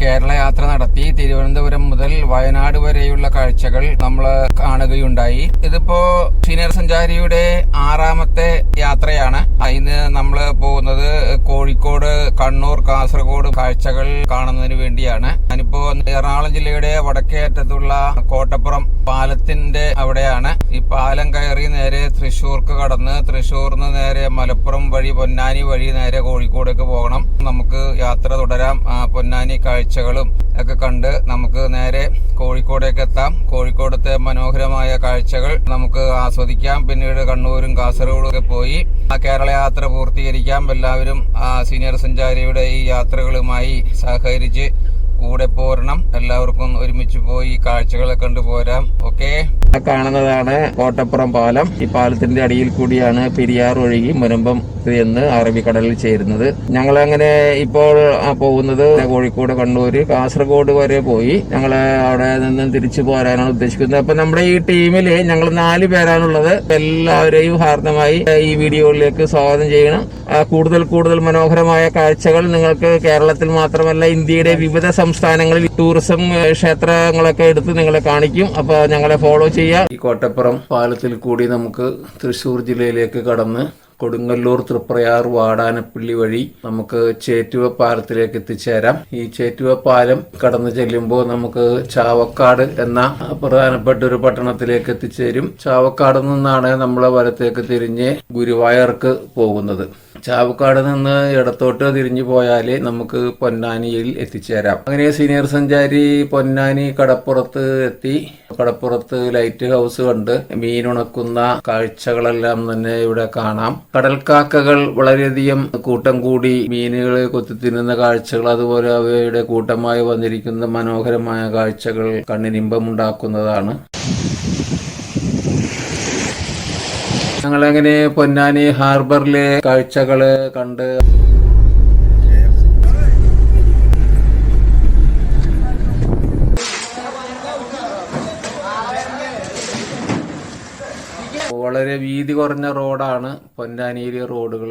കേരള യാത്ര നടത്തി തിരുവനന്തപുരം മുതൽ വയനാട് വരെയുള്ള കാഴ്ചകൾ നമ്മൾ കാണുകയുണ്ടായി. ഇതിപ്പോ സീനിയർ സഞ്ചാരിയുടെ ആറാമത്തെ യാത്രയാണ്. ഇന്ന് നമ്മൾ പോകുന്നത് കോഴിക്കോട് കണ്ണൂർ കാസർഗോഡ് കാഴ്ചകൾ കാണുന്നതിന് വേണ്ടിയാണ്. ഞാനിപ്പോ എറണാകുളം ജില്ലയുടെ വടക്കേ അറ്റത്തുള്ള കോട്ടപ്പുറം പാലത്തിന്റെ അവിടെയാണ്. ഈ പാലം കയറി നേരെ തൃശ്ശൂർക്ക് കടന്ന് തൃശ്ശൂർന്ന് നേരെ മലപ്പുറം വഴി പൊന്നാനി വഴി നേരെ കോഴിക്കോടേക്ക് പോകണം. നമുക്ക് യാത്ര തുടരാം. പൊന്നാനി കാഴ്ചകളും ഒക്കെ കണ്ട് നമുക്ക് നേരെ കോഴിക്കോടേക്ക് എത്താം. കോഴിക്കോടത്തെ മനോഹരമായ കാഴ്ചകൾ നമുക്ക് ആസ്വദിക്കാം. പിന്നീട് കണ്ണൂരും കാസർഗോഡും ഒക്കെ പോയി ആ കേരള യാത്ര പൂർത്തീകരിക്കാം. എല്ലാവരും സീനിയർ സഞ്ചാരിയുടെ ഈ യാത്രകളുമായി സഹകരിച്ച് കൂടെ പോരണം. എല്ലാവർക്കും ഒരുമിച്ച് പോയി കാഴ്ചകളെ കണ്ടു പോരാം. ഓക്കെ? കാണുന്നതാണ് കോട്ടപ്പുറം പാലം. ഈ പാലത്തിന്റെ അടിയിൽ കൂടിയാണ് പെരിയാർ ഒഴുകി മുനമ്പം എന്ന് അറബിക്കടലിൽ ചേരുന്നത്. ഞങ്ങൾ അങ്ങനെ ഇപ്പോൾ പോകുന്നത് കോഴിക്കോട് കണ്ണൂര് കാസർഗോഡ് വരെ പോയി. ഞങ്ങൾ അവിടെ നിന്ന് തിരിച്ചു പോരാനാണ് ഉദ്ദേശിക്കുന്നത്. അപ്പൊ നമ്മുടെ ഈ ടീമിൽ ഞങ്ങൾ നാല് പേരാണുള്ളത്. എല്ലാവരെയും ഹാർദമായി ഈ വീഡിയോയിലേക്ക് സ്വാഗതം ചെയ്യണം. കൂടുതൽ കൂടുതൽ മനോഹരമായ കാഴ്ചകൾ നിങ്ങൾക്ക് കേരളത്തിൽ മാത്രമല്ല ഇന്ത്യയുടെ വിവിധ സംസ്ഥാനങ്ങളിൽ ടൂറിസം ക്ഷേത്രങ്ങളൊക്കെ എടുത്ത് നിങ്ങളെ കാണിക്കും. അപ്പൊ ഞങ്ങളെ ഫോളോ ചെയ്യാം. ഈ കോട്ടപ്പുറം പാലത്തിൽ കൂടി നമുക്ക് തൃശ്ശൂർ ജില്ലയിലേക്ക് കടന്ന് കൊടുങ്ങല്ലൂർ തൃപ്രയാർ വാടാനപ്പള്ളി വഴി നമുക്ക് ചേറ്റുവ പാലത്തിലേക്ക് എത്തിച്ചേരാം. ഈ ചേറ്റുവ പാലം കടന്നു ചെല്ലുമ്പോൾ നമുക്ക് ചാവക്കാട് എന്ന പ്രധാനപ്പെട്ട ഒരു പട്ടണത്തിലേക്ക് എത്തിച്ചേരും. ചാവക്കാട് നിന്നാണ് നമ്മൾ വലത്തേക്ക് തിരിഞ്ഞ് ഗുരുവായൂർക്ക് പോകുന്നത്. ചാവക്കാട് നിന്ന് ഇടത്തോട്ട് തിരിഞ്ഞു പോയാൽ നമുക്ക് പൊന്നാനിയിൽ എത്തിച്ചേരാം. അങ്ങനെ സീനിയർ സഞ്ചാരി പൊന്നാനി കടപ്പുറത്ത് എത്തി. കടപ്പുറത്ത് ലൈറ്റ് ഹൗസ് കണ്ട് മീനുണക്കുന്ന കാഴ്ചകളെല്ലാം തന്നെ ഇവിടെ കാണാം. കടൽക്കാക്കകൾ വളരെയധികം കൂട്ടം കൂടി മീനുകളെ കൊത്തി തിന്നുന്ന കാഴ്ചകൾ അതുപോലെ അവയുടെ കൂട്ടമായി വന്നിരിക്കുന്ന മനോഹരമായ കാഴ്ചകൾ കണ്ണിനിമ്പമുണ്ടാക്കുന്നതാണ്. ഞങ്ങളങ്ങനെ പൊന്നാനി ഹാർബറിലെ കാഴ്ചകൾ കണ്ട് വളരെ വീതി കുറഞ്ഞ റോഡാണ് പൊന്നാനിയിലെ റോഡുകൾ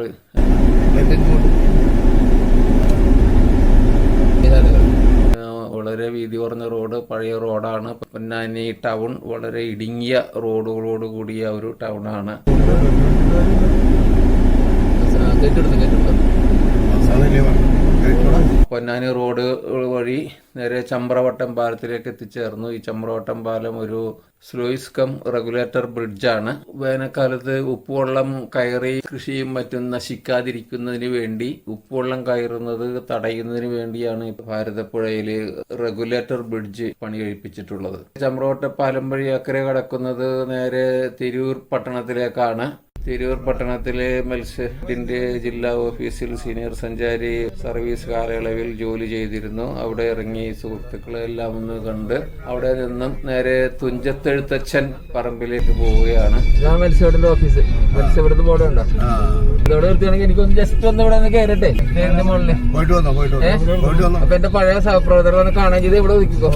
വളരെ വീതി കുറഞ്ഞ റോഡ് പഴയ റോഡാണ്. പൊന്നാനി ടൗൺ വളരെ ഇടുങ്ങിയ റോഡുകളോട് കൂടിയ ഒരു ടൗണാണ്. പൊന്നാനി റോഡ് വഴി നേരെ ചമ്പ്രവട്ടം പാലത്തിലേക്ക് എത്തിച്ചേർന്നു. ഈ ചമ്പ്രവട്ടം പാലം ഒരു സ്ലൂയിസ് കം റെഗുലേറ്റർ ബ്രിഡ്ജാണ്. വേനൽക്കാലത്ത് ഉപ്പുവെള്ളം കയറി കൃഷിയും മറ്റും നശിക്കാതിരിക്കുന്നതിന് വേണ്ടി ഉപ്പുവെള്ളം കയറുന്നത് തടയുന്നതിന് വേണ്ടിയാണ് ഭാരതപ്പുഴയിൽ റെഗുലേറ്റർ ബ്രിഡ്ജ് പണി കഴിപ്പിച്ചിട്ടുള്ളത് ചമ്പ്രവട്ട പാലം വഴി അക്കരെ കടക്കുന്നത് നേരെ തിരൂർ പട്ടണത്തിലേക്കാണ്. തിരൂർ പട്ടണത്തിലെ മത്സ്യത്തിന്റെ ജില്ലാ ഓഫീസിൽ സീനിയർ സഞ്ചാരി സർവീസ് കാലയളവിൽ ജോലി ചെയ്തിരുന്നു. അവിടെ ഇറങ്ങി സുഹൃത്തുക്കളെ എല്ലാം ഒന്ന് കണ്ട് അവിടെ നിന്നും നേരെ തുഞ്ചത്തെഴുത്തച്ഛൻ പറമ്പിലേക്ക് പോവുകയാണ്. ഇതാണ് മത്സ്യബോർഡിന്റെ ഓഫീസ്. മത്സ്യബോർഡ് ബോർഡ് ഉണ്ടോ ഇവിടെ നിർത്തിയാണെങ്കിൽ എനിക്കൊന്ന് ജസ്റ്റ് ഒന്ന് ഇവിടെ ഒന്ന് കയറട്ടെ ഇതിന്റെ മുകളിൽ. പോയിട്ട് വന്നോ പോയിട്ട് ഏ? പോയിട്ട് വന്നോ. അപ്പൊ എന്റെ പഴയ സഹപ്രവർത്തകർ വന്ന് കാണാൻ ചെയ്ത് ഇവിടെ ഒതുക്കിക്കോ.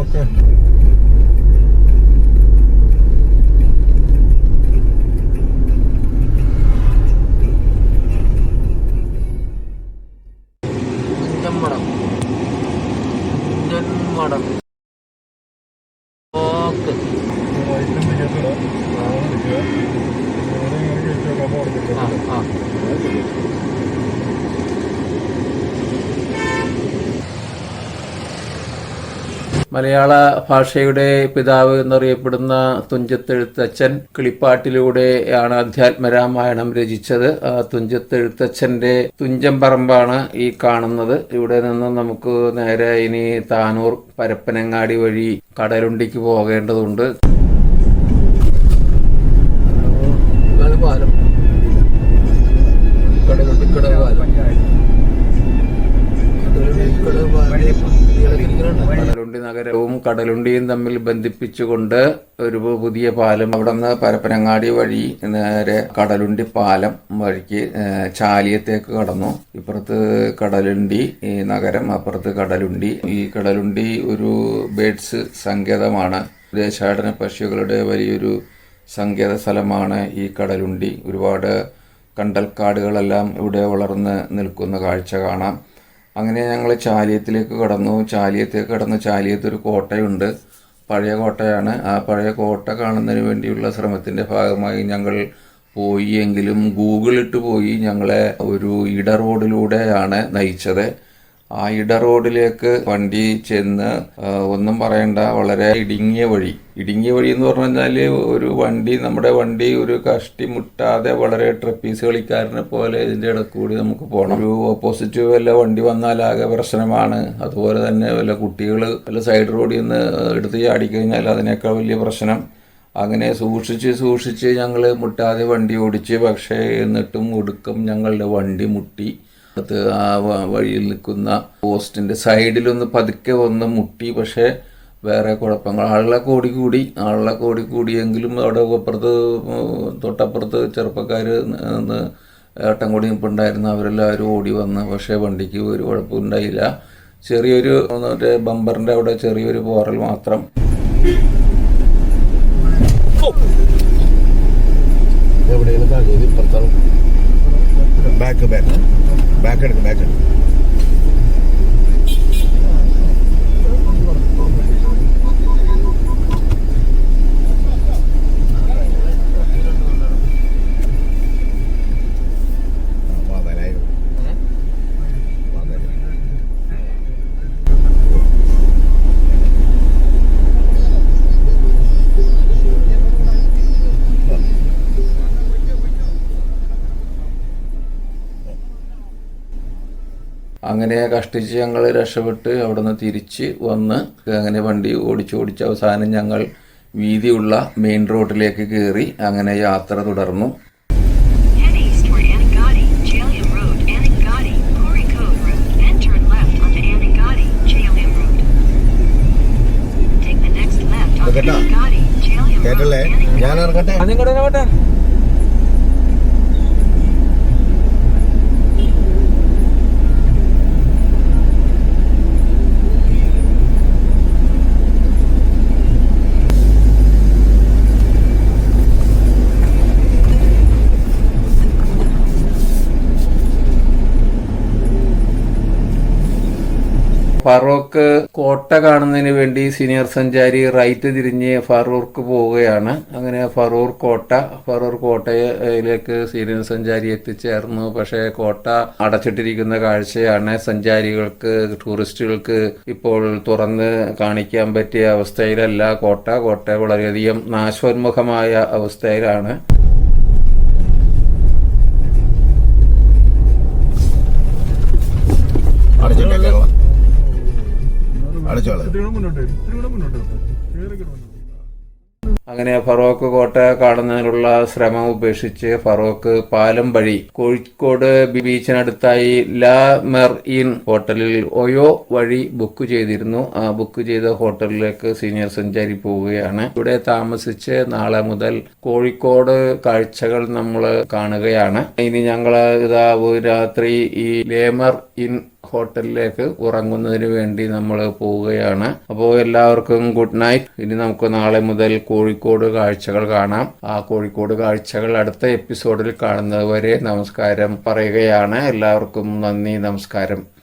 കുഞ്ചമ്മടം ഇന്ത്യൻ ഓക്കെ ആ ആ മലയാള ഭാഷയുടെ പിതാവ് എന്നറിയപ്പെടുന്ന തുഞ്ചത്തെഴുത്തച്ഛൻ കിളിപ്പാട്ടിലൂടെയാണ് അധ്യാത്മരാമായണം രചിച്ചത്. തുഞ്ചത്തെഴുത്തച്ഛന്റെ തുഞ്ചം പറമ്പാണ് ഈ കാണുന്നത്. ഇവിടെ നിന്ന് നമുക്ക് നേരെ ഇനി താനൂർ പരപ്പനങ്ങാടി വഴി കടലുണ്ടിക്ക് പോകേണ്ടതുണ്ട്. കടലുണ്ടിക്കട പാലം. കടലുണ്ടിക്കട പാലം? കടലുണ്ടി നഗരവും കടലുണ്ടിയും തമ്മിൽ ബന്ധിപ്പിച്ചുകൊണ്ട് ഒരു പുതിയ പാലം അവിടെ നിന്ന് പരപ്പനങ്ങാടി വഴി നേരെ കടലുണ്ടി പാലം വഴിക്ക് ചാലിയത്തേക്ക് കടന്നു. ഇപ്പുറത്ത് കടലുണ്ടി നഗരം അപ്പുറത്ത് കടലുണ്ടി. ഈ കടലുണ്ടി ഒരു ബേഡ്സ് സങ്കേതമാണ്. ദേശാടന പക്ഷികളുടെ വലിയൊരു സങ്കേത സ്ഥലമാണ് ഈ കടലുണ്ടി. ഒരുപാട് കണ്ടൽക്കാടുകളെല്ലാം ഇവിടെ വളർന്ന് നിൽക്കുന്ന കാഴ്ച കാണാം. അങ്ങനെ ഞങ്ങൾ ചാലിയത്തിലേക്ക് കടന്നു. ചാലിയത്തേക്ക് കടന്ന് ചാലിയത്ത് ഒരു കോട്ടയുണ്ട്. പഴയ കോട്ടയാണ്. ആ പഴയ കോട്ട കാണുന്നതിന് വേണ്ടിയുള്ള ശ്രമത്തിന്റെ ഭാഗമായി ഞങ്ങൾ പോയി എങ്കിലും ഗൂഗിളിട്ട് പോയി ഞങ്ങളെ ഒരു ഇട റോഡിലൂടെയാണ് നയിച്ചത്. ആ ഇട റോഡിലേക്ക് വണ്ടി ചെന്ന് ഒന്നും പറയണ്ട വളരെ ഇടുങ്ങിയ വഴി. ഇടുങ്ങിയ വഴി എന്ന് പറഞ്ഞു കഴിഞ്ഞാൽ ഒരു വണ്ടി നമ്മുടെ വണ്ടി ഒരു കഷ്ടി മുട്ടാതെ വളരെ ട്രപ്പീസ് കളിക്കാരനെ പോലെ ഇതിന്റെ ഇടയ്ക്ക് കൂടി നമുക്ക് പോകണം ഒരു ഓപ്പോസിറ്റ് വല്ല വണ്ടി വന്നാലാകെ പ്രശ്നമാണ്. അതുപോലെ തന്നെ വല്ല കുട്ടികൾ വല്ല സൈഡ് റോഡിൽ നിന്ന് എടുത്ത് ചാടിക്കഴിഞ്ഞാൽ അതിനേക്കാൾ വലിയ പ്രശ്നം. അങ്ങനെ സൂക്ഷിച്ച് സൂക്ഷിച്ച് ഞങ്ങൾ മുട്ടാതെ വണ്ടി ഓടിച്ച് പക്ഷേ എന്നിട്ടും ഒടുക്കം ഞങ്ങളുടെ വണ്ടി മുട്ടി. അത് ആ വഴിയിൽ നിൽക്കുന്ന പോസ്റ്റിന്റെ സൈഡിലൊന്ന് പതുക്കെ വന്ന് മുട്ടി പക്ഷേ വേറെ കുഴപ്പങ്ങൾ. ആളുകളെ കോടി കൂടി ആളുകളെ കോടി കൂടിയെങ്കിലും അവിടെ അപ്പുറത്ത് തൊട്ടപ്പുറത്ത് ചെറുപ്പക്കാർ ഏട്ടൻ കൂടി നിൽപ്പുണ്ടായിരുന്നു അവരെല്ലാവരും ഓടി വന്ന് പക്ഷേ വണ്ടിക്ക് ഒരു കുഴപ്പമുണ്ടായില്ല ചെറിയൊരു മറ്റേ ബമ്പറിന്റെ അവിടെ ചെറിയൊരു പോറൽ മാത്രം. എവിടെയാണ് ബാക്ക് ബാക്ക്. ബാക്ക് എടുക്കും ബാക്ക് എടുക്കും അങ്ങനെ കഷ്ടിച്ച് ഞങ്ങൾ രക്ഷപ്പെട്ട് അവിടുന്ന് തിരിച്ച് വന്ന് അങ്ങനെ വണ്ടി ഓടിച്ച് ഓടിച്ച് അവസാനം ഞങ്ങൾ വീതിയുള്ള മെയിൻ റോഡിലേക്ക് കയറി അങ്ങനെ യാത്ര തുടർന്നു. ഞാൻ ഇറങ്ങട്ടെ? ഫറൂഖ് കോട്ട കാണുന്നതിന് വേണ്ടി സീനിയർ സഞ്ചാരി റൈറ്റ് തിരിഞ്ഞ് ഫറൂർക്ക് പോവുകയാണ്. അങ്ങനെ ഫറൂർ കോട്ട ഫറൂർ കോട്ടയിലേക്ക് സീനിയർ സഞ്ചാരി എത്തിച്ചേർന്നു. പക്ഷേ കോട്ട അടച്ചിട്ടിരിക്കുന്ന കാഴ്ചയാണ്. സഞ്ചാരികൾക്ക് ടൂറിസ്റ്റുകൾക്ക് ഇപ്പോൾ തുറന്ന് കാണിക്കാൻ പറ്റിയ അവസ്ഥയിലല്ല. കോട്ട കോട്ട വളരെയധികം നാശോന്മുഖമായ അവസ്ഥയിലാണ്. അങ്ങനെ ഫറോക്ക് കോട്ട കാണുന്നതിനുള്ള ശ്രമം ഉപേക്ഷിച്ച് ഫറോക്ക് പാലം വഴി കോഴിക്കോട് ബീച്ചിനടുത്തായി ലാ മെർ ഇൻ ഹോട്ടലിൽ ഒയോ വഴി ബുക്ക് ചെയ്തിരുന്നു. ആ ബുക്ക് ചെയ്ത ഹോട്ടലിലേക്ക് സീനിയർ സഞ്ചാരി പോവുകയാണ്. ഇവിടെ താമസിച്ച് നാളെ മുതൽ കോഴിക്കോട് കാഴ്ചകൾ നമ്മൾ കാണുകയാണ്. ഇനി ഞങ്ങൾ ഇതാ രാത്രി ഈ ലേമർ ഇൻ ഹോട്ടലിലേക്ക് ഉറങ്ങുന്നതിന് വേണ്ടി നമ്മൾ പോവുകയാണ്. അപ്പോൾ എല്ലാവർക്കും ഗുഡ് നൈറ്റ് ഇനി നമുക്ക് നാളെ മുതൽ കോഴിക്കോട് കാഴ്ചകൾ കാണാം. ആ കോഴിക്കോട് കാഴ്ചകൾ അടുത്ത എപ്പിസോഡിൽ കാണുന്നതുവരെ നമസ്കാരം പറയുകയാണ്. എല്ലാവർക്കും നന്ദി നമസ്കാരം.